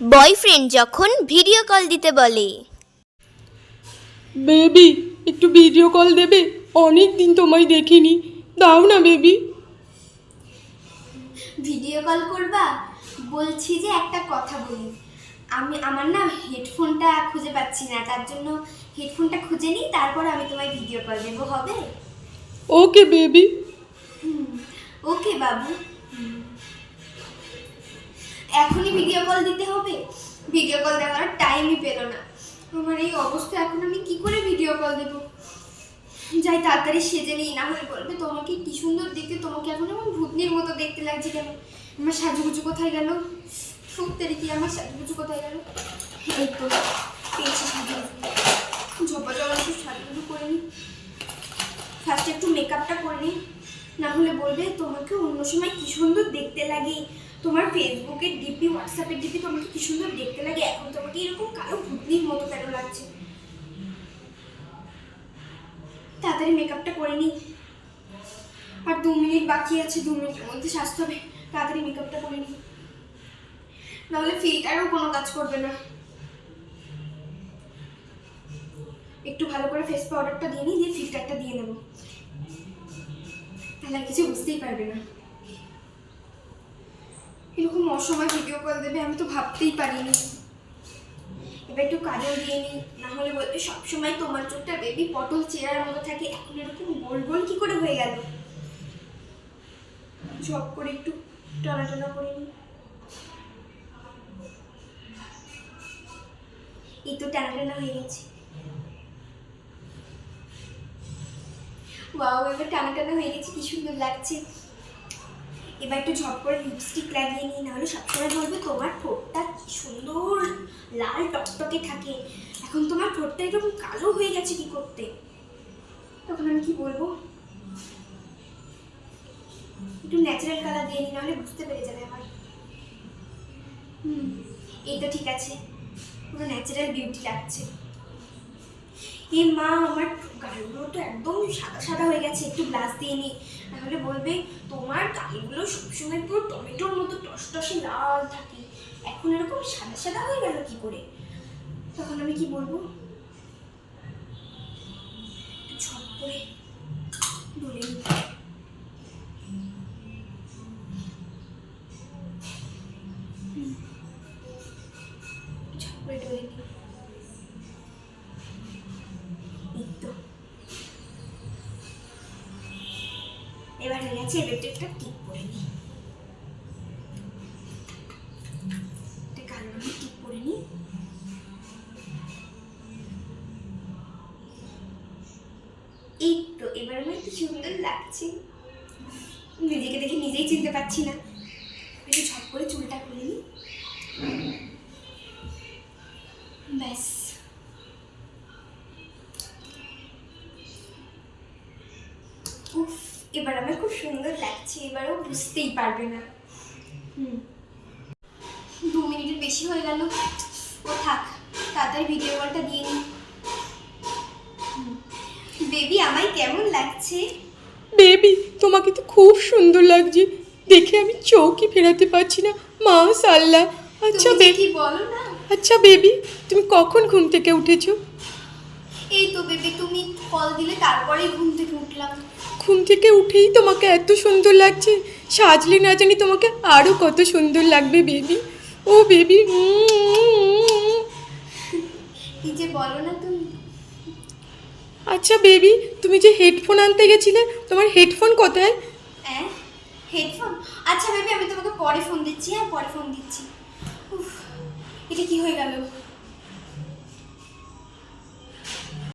Boyfriend যখন video call দিতে বলে। বেবি একটু ভিডিও কল দেবে? অনেক দিন তোমায় দেখিনি। দাও না বেবি। ভিডিও কল করবা? বলছি যে একটা কথা বলি। আমি আমার না হেডফোনটা খুঁজে পাচ্ছি না তার জন্য হেডফোনটা খুঁজে নিই তারপর আমি তোমায় ভিডিও কল দেবো হবে? Okay baby. ওকে বাবু। এখনই ভিডিও কল দিতে হবে। ভিডিও কল দেওয়ার টাইমই পেল না। আমার এই অবস্থা, এখন আমি কি করে ভিডিও কল দেবো? যাই, তাড়াতাড়ি সেজে নিই, না হলে বলবে তোমাকে কি সুন্দর দেখতে, তোমাকে এখন এমন ভূতনির মতো দেখতে লাগছে কেন? আমার সাজুগুজু কোথায় গেল? সত্যি কি আমার সাজুগুজু কোথায় গেল? এই তো, পেয়েছি সাজুগুজু। ঝোপা জল একটু সাজুগুজু করে নিই। ফার্স্টে একটু মেকআপটা করে নিই। না হলে বলবে তোমাকে অন্য সময় কি সুন্দর দেখতে লাগে। তোমার ফেসবুকের ডিপি হোয়াটসঅ্যাপের ডিপি তোমাকে কি সুন্দর দেখতে লাগে? এখন তোমাকে এরকম কালো ভূতনির মতো কেন লাগছে? তাড়াতাড়ি মেকআপটা করে নিই। আর দু মিনিট বাকি আছে, দু মিনিটের মধ্যে সাজতে হবে। তাড়াতাড়ি মেকআপটা করে নিই। নাহলে ফিল্টারও কোনো কাজ করবে না। একটু ভালো করে ফেস পাউডারটা দিয়ে নিই, দিয়ে ফিল্টারটা দিয়ে নেব। তাহলে কিছু বুঝতেই পারবে না। এরকম অসময় ভিডিও কল দেবে, আমি তো ভাবতেই পারিনি। এবার একটু কাজল দিয়ে নিই না হলে বলতে সবসময় তোমার চোখটা বেবি পটল চেয়ারের মতো থাকে, এখন এরকম গোল গোল কি করে হয়ে গেল? জব করে একটু টানা টানা করে নিই এই তো টানা টানা হয়ে গেছে। বাবা এবার টানা টানা হয়ে গেছে, কি সুন্দর লাগছে। এবার একটু ঝপ করে লিপস্টিক লাগিয়ে নিই, নাহলে সবসময় বলবে তোমার ঠোঁটটা কি সুন্দর লাল টকটকে থাকে। এখন তোমার ঠোঁটটা এরকম কালো হয়ে গেছে কি করতে? তখন আমি কি বলব? একটু ন্যাচারাল কালার দিয়ে নিই, নাহলে বুঝতে পেরে যাবে আমার হুম এই তো ঠিক আছে। পুরো ন্যাচারাল বিউটি লাগছে। এ মা, আমার গালগুলো তো একদম সাদা সাদা হয়ে গেছে, একটু গ্লাস দিয়ে নি। তাহলে বলবে, তোমার গালগুলো সবসময় পুরো টমেটোর মতো টসটসে লাল থাকে। এখন এরকম সাদা সাদা হয়ে গেল কি করে? তখন আমি কি বলব? ঝপ করে হয়ে একটু একটা টিপ করে নিই। একটা টিপ করে নিই। এই তো, এবার আমার কি সুন্দর লাগছে। নিজেকে দেখে নিজেই চিনতে পারছি না। একটু ঝপ করে চুলটা খুলে নিই। ব্যাস। উফ। এবার আমার খুব সুন্দর লাগছে এবারও বুঝতেই পারবে না। হুম। দু মিনিটের বেশি হয়ে গেল। ও থাক তাড়াতাড়ি ভিডিও কলটা দিয়ে নিই বেবি আমায় কেমন লাগছে? বেবি তোমাকে তো খুব সুন্দর লাগছে। দেখে আমি চোখই ফেরাতে পারছি না। মা সাল্লাহ আচ্ছা বেবি বলো না? আচ্ছা বেবি তুমি কখন ঘুম থেকে উঠেছো? এই তো বেবি তুমি কল দিলে তারপরেই ঘুম থেকে উঠলাম। ঘুম থেকে উঠেই তোমাকে এত সুন্দর লাগছে। সাজলে না জানি তোমাকে আরও কত সুন্দর লাগবে বেবি। ও বেবি কি যে বলো না তুমি। আচ্ছা বেবি তুমি যে হেডফোন আনতে গেছিলে তোমার হেডফোন কোথায়? হ্যাঁ হেডফোন? আচ্ছা বেবি আমি তোমাকে পরে ফোন দিচ্ছি হ্যাঁ পরে ফোন দিচ্ছি। এটা কি হয়ে গেল?